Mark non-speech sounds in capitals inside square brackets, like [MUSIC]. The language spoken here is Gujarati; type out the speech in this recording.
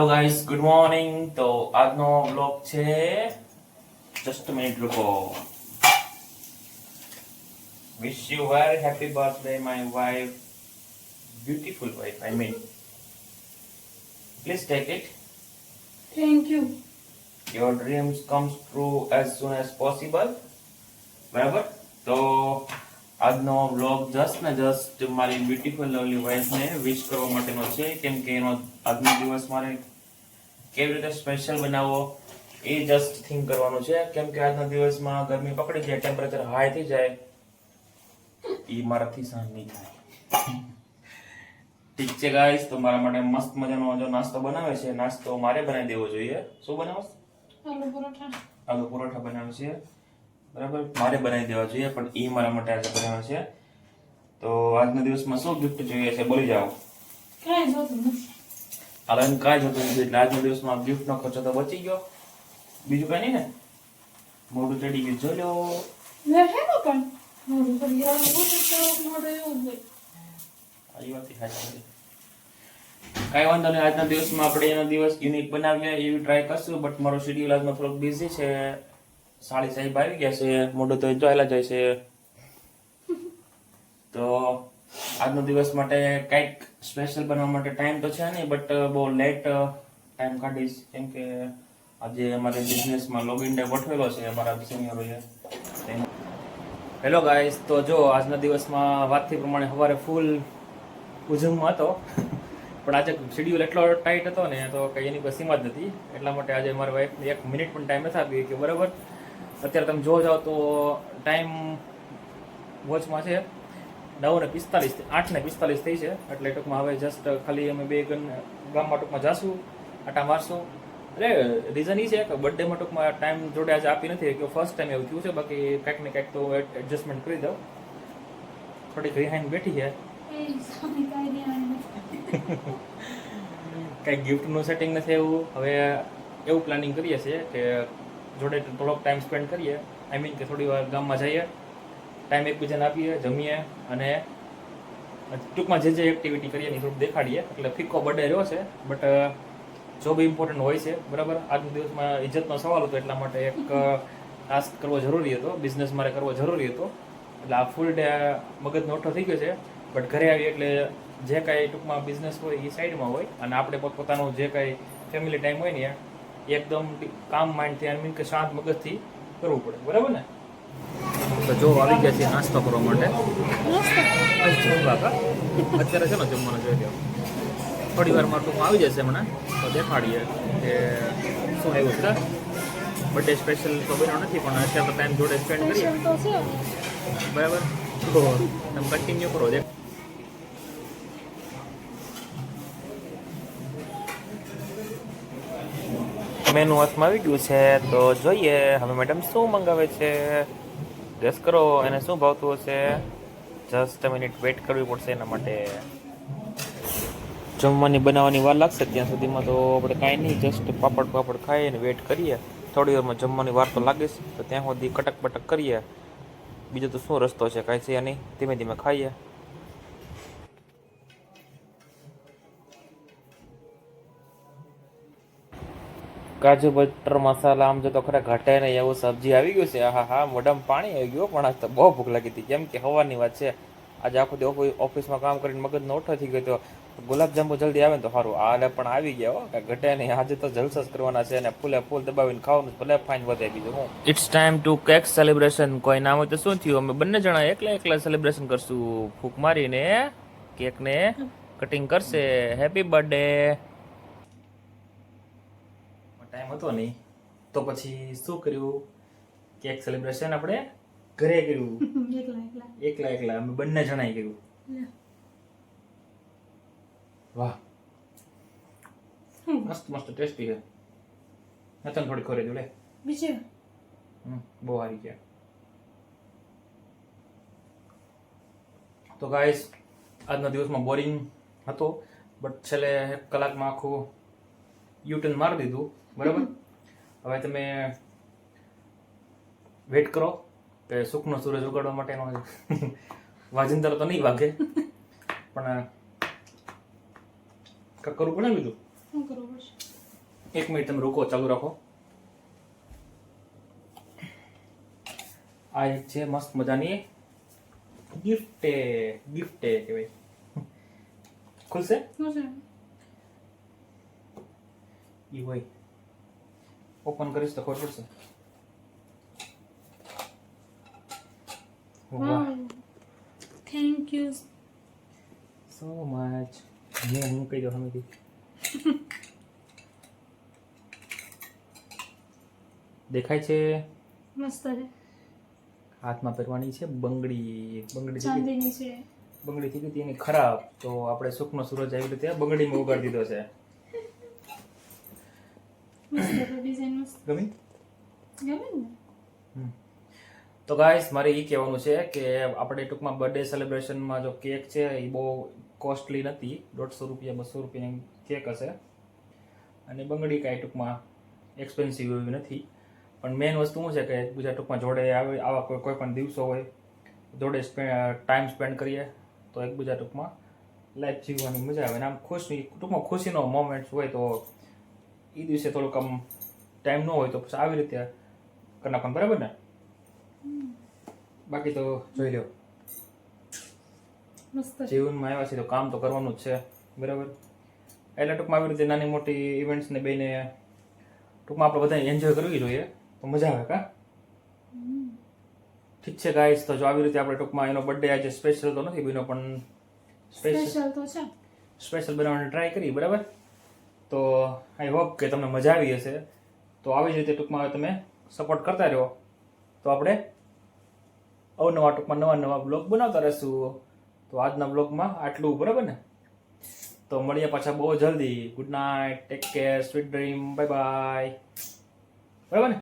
હેલો ગાઈસ ગુડ મોર્નિંગ તો આજનો બ્લોગ છે just minute રૂકો. Wish you very happy birthday my wife beautiful wife I mean please take it Thank you. Your dreams comes true as soon as possible બરાબર? તો આજનો વ્લોગ જસ્ટ ને જસ્ટ મારી બ્યુટીફુલ લવલી વાઇફને વિશ કરવા માટેનો છે. કેમ કે એનો આજનો દિવસ મારે કેવી રીતે સ્પેશિયલ બનાવવો એ જસ્ટ થિંક કરવાનું છે. કેમ કે આજના દિવસમાં ગરમી પકડી જાય ટેમ્પરેચર હાઈ થઈ જાય એ મારાથી સહન નહીં થાય. ઠીક છે ગાઈસ તો મારા માટે મસ્ત મજાનો જો નાસ્તો બનાવે છે. નાસ્તો મારે બનાવી દેવો જોઈએ. શું બનાવો આલુ પરોઠા. આલુ પરોઠા બનાવે છે. બરાબર? મારે બનાવી દેવા જોઈએ પણ એ મારા માટે આજે બનાવે છે. તો આજના દિવસમાં શું ગિફ્ટ જોઈએ છે? બોલી જાઓ. કાંઈ જોતું નથી. હાલ એમ કાંઈ જતું નથી એટલે આજના દિવસમાં ગિફ્ટનો ખર્ચો તો બચી ગયો. બીજું કાંઈ નહીં ને? મોઢું ચડી ગયું. જો લો. પણ? મોઢું કરી આલુ મોઢું એવું હોય. આ વાત સાચી કાંઈ વાંધો નહીં આજના દિવસમાં આપણે એનો દિવસ યુનિક બનાવીએ એવી ટ્રાય કરશું. બટ મારો શેડ્યુલ આજનો થોડોક બિઝી છે. સાડી સાહેબ આવી ગયા છે. મોઢું તો જોયેલા જાય છે. [LAUGHS] તો આજનો દિવસ માટે કંઈક સ્પેશિયલ બનવા માટે ટાઈમ તો છે નહીં બટ બહુ લેટ ટાઈમ કાઢીશ. કેમ કે આજે અમારે બિઝનેસમાં લોગિન ડે ગોઠવેલો છે, અમારા સિનિયરોએ હેલો ગાઈસ તો જો આજના દિવસમાં વાતથી પ્રમાણે સવારે ફૂલ ઉજવમાં હતો. પણ આજે શેડ્યુલ એટલો ટાઈટ હતો ને, તો કંઈ એની કોઈ સીમા જ નથી. એટલા માટે આજે મારી વાઈફને એક મિનિટ પણ ટાઈમ નથી આપ્યો. કે બરાબર? અત્યારે તમે જો જાઓ તો ટાઈમ વોચમાં છે. નવ ને પિસ્તાલીસ આઠ ને પિસ્તાલીસ થઈ છે. એટલે ટૂંકમાં હવે જસ્ટ ખાલી અમે બે ગન ગામમાં ટૂંકમાં જાશું આટા મારશું. અરે રીઝન એ છે કે બર્થડેમાં ટૂંકમાં ટાઈમ જોડે આજે આપી નથી કે ફર્સ્ટ ટાઈમ એવું થયું છે. બાકી કંઈક ને કાંઈક તો એડજસ્ટમેન્ટ કરી દઉં. થોડીક રિહાઈન બેઠી છે. [LAUGHS] કંઈક ગિફ્ટનું સેટિંગ નથી એવું. હવે એવું પ્લાનિંગ કરીએ છીએ કે જોડે થોડોક ટાઈમ સ્પેન્ડ કરીએ. આઈ મીન કે થોડી વાર ગામમાં જઈએ. ટાઈમ એકબીજાને આપીએ, જમીએ અને ટૂંકમાં જે જે એક્ટિવિટી કરીએ એની થોડુંક દેખાડીએ. એટલે ફિક્કો બર્થડે રહ્યો છે બટ જો બી ઇમ્પોર્ટન્ટ હોય છે, બરાબર? આજના દિવસમાં ઇજ્જતનો સવાલ હતો, એટલા માટે એક ટાસ્ક કરવો જરૂરી હતો બિઝનેસ મારે કરવો જરૂરી હતો. એટલે આ ફૂલ ડે મગજનો ઓઠો થઈ ગયો છે બટ ઘરે આવી એટલે જે કાંઈ ટૂંકમાં બિઝનેસ હોય એ સાઈડમાં હોય, અને આપણે પોતપોતાનો જે કાંઈ ફેમિલી ટાઈમ હોય ને એ એકદમ કામ માઇન્ડથી આઈ મીન કે શાંત મગજથી કરવું પડે, બરાબર ને? તો જો આવી ગયા છે નાસ્તો કરવા માટે. અત્યારે છે ને જમવાનું જોઈ લો થોડી વારમાં ટૂંકમાં આવી જશે હમણાં. તો દેખાડીએ કે શું આવ્યું છે. બર્થડે સ્પેશિયલ તો બન્યો નથી પણ અત્યારે તો ટાઈમ જોડે સ્પેન્ડ કરીએ. બરાબર? તો તમે કન્ટિન્યુ કરો દેખ. મેનુ હાથમાં આવી ગયું છે તો જોઈએ. હવે મેડમ શું મંગાવે છે? ગેસ કરો, એને શું ભાવતું હશે? જસ્ટ મિનિટ વેઇટ કરવી પડશે એના માટે. જમવાની, બનાવવાની વાર લાગશે ત્યાં સુધીમાં તો આપણે કાંઈ નહીં જસ્ટ પાપડ પાપડ ખાઈએ અને વેઇટ કરીએ. થોડી વારમાં જમવાની વાર તો લાગે છે, તો ત્યાં સુધી કટક બટક કરીએ. બીજો તો શું રસ્તો છે, કાંઈ છે નહીં, ધીમે ધીમે ખાઈએ. કાજુ, બટર, મસાલા, આમ જો તો ખરા ઘટે નહીં એવું સબ્જી આવી ગયું છે. હા હા, મોઢામાં પાણી આવી ગયું પણ આજ તો બહુ ભૂખ લાગી હતી. કેમ કે હવાની વાત છે. આજે આખો દી ઓફિ- ઓફિસમાં કામ કરીને મગજનો ઓઠો થઈ ગયો તો ગુલાબજાંબુ જલ્દી આવે ને તો સારું. આને પણ આવી ગયા હો, કાંઈ ઘટે નહીં. આજે તો જલસા જ કરવાના છે અને ફૂલે ફૂલ દબાવીને ખાવાનું ભલે ફાઇન વધે બીજું હું it's time to cake celebration કોઈ નામ હોય તો શું થયું? અમે બંને જણા એકલા એકલા સેલિબ્રેશન કરશું. ફૂંક મારીને કેકને કટિંગ કરશે. હેપી બર્થડે ટાઈમ હતો નહીં. તો પછી શું કર્યું? કેક સેલિબ્રેશન આપણે ઘરે કર્યું. [LAUGHS] એકલા એકલા. એકલા એકલા. અમે બંને જણાએ કર્યું. વાહ. મસ્ત મસ્ત ટેસ્ટી છે. નતન થોડી ખોરે જો લે. બીજે? બહુ સારી છે. તો ગાઈસ આજના દિવસમાં બોરિંગ હતો બટ છેલ્લે એક કલાકમાં આખું યુટર્ન મારી દીધું. બરાબર? હવે તમે વેટ કરો કે સુખનો સૂરજ ઉગાડવા માટેનો વાજિંદર તો નહીં વાગે. પણ કાંઈક કરવું પડે બીજું? શું કરવું પડશે? એક મિનિટ તમે રોકો ચાલુ રાખો. આ એક છે મસ્ત મજાની ગિફ્ટ ગિફ્ટ કહેવાય. ખુલશે? શું છે ઈ હોય. ઓપન કરીશ તો ખબર પડશે. થેન્ક યુ સો મચ મેં હું કહી દઉં હમેથી. દેખાય છે? મસ્ત છે. હાથમાં પહેરવાની છે બંગડી. બંગડી ચાંદીની છે. બંગડી થઈ ગઈ હતી એની ખરાબ. તો આપણે સુખનો સૂરજ આવી રીતે બંગડીમાં ઉગાડી દીધો છે મસ્ત છે ડિઝાઇન મસ્ત ગમી? તો ગાઈસ મારે એ કહેવાનું છે કે આપણે ટૂંકમાં બર્થડે સેલિબ્રેશનમાં જો કેક છે એ બહુ કોસ્ટલી નથી. દોઢસો રૂપિયા બસો રૂપિયાની કેક હશે. અને બંગડી કાંઈ ટૂંકમાં એક્સપેન્સિવ એવી નથી. પણ મેઇન વસ્તુ શું છે કે બીજા ટૂંકમાં જોડે આવે આવા કોઈ કોઈ પણ દિવસો હોય જોડે ટાઈમ સ્પેન્ડ કરીએ તો એકબીજા ટૂંકમાં લાઈફ જીવવાની મજા આવે. અને આમ ખુશી ટૂંકમાં ખુશીનો મોમેન્ટ્સ હોય તો એ દિવસે થોડુંક આમ ટાઈમ ન હોય તો પછી આવી રીતે કરી નાખવાનું બરાબર ને? બાકી તો જોઈ લો જીવનમાં આવ્યા છે તો કામ તો કરવાનું જ છે. બરાબર? એટલે ટૂંકમાં આવી રીતે નાની મોટી ઇવેન્ટ્સને બેને ટૂંકમાં આપણે બધાને એન્જોય કરવી જોઈએ. તો મજા આવે કા? ઠીક છે ગાઈસ તો જો આવી રીતે આપણે ટૂંકમાં એનો બર્થડે આજે સ્પેશિયલ તો નથી બીનો પણ સ્પેશિયલ સ્પેશિયલ તો છે. સ્પેશિયલ બનાવવાની ટ્રાય કરી બરાબર? તો આઈ હોપ કે તમને મજા આવી હશે. તો આવી જ રીતે ટૂંકમાં તમે સપોર્ટ કરતા રહો. તો આપણે અવનવા ટૂંકમાં નવા નવા બ્લોગ બનાવતા રહીશું. તો આજના બ્લોગમાં આટલું, બરાબર ને? તો મળીએ પાછા બહુ જલ્દી. Good night take care sweet dream bye bye બરાબર ને?